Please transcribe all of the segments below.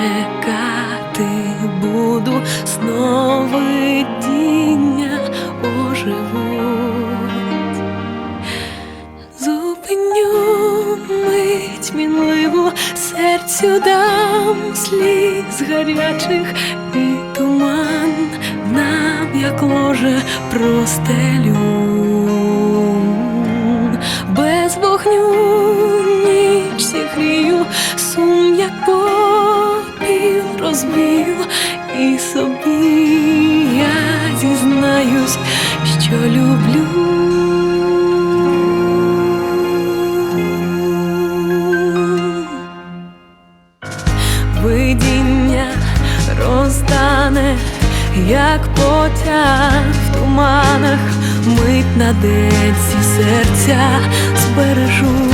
Чекати буду сновидіння оживуть. Зупиню мить мінливу, серцю дам сліз гарячих і туман нам, як ложе простелю. Попіл і собі я зізнаюсь, що люблю. Видіння роздане, як потяг в туманах, мить на денці серця збережу.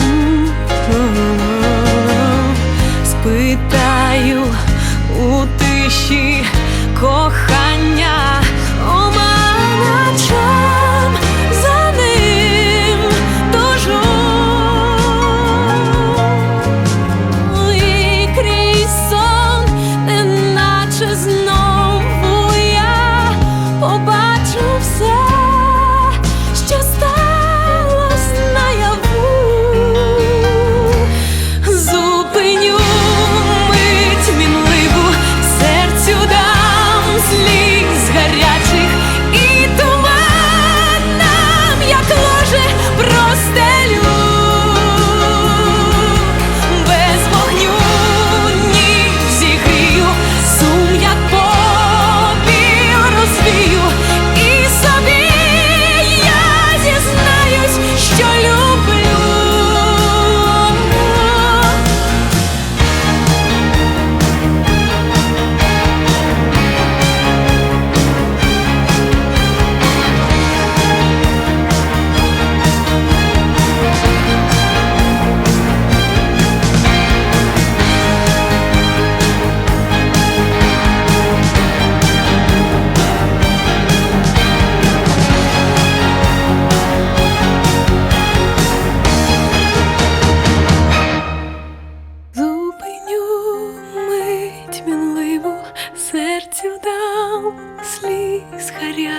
М-м-м. Спитаю у тиші кохання,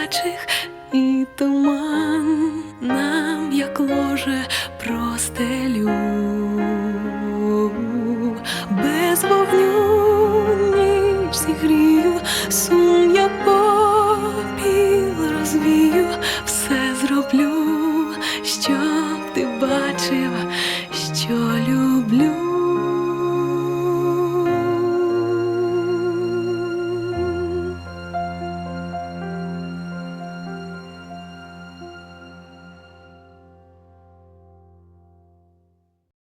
гарячих і туман нам, як ложе, простелю. Без вогню ніч зігрію, сум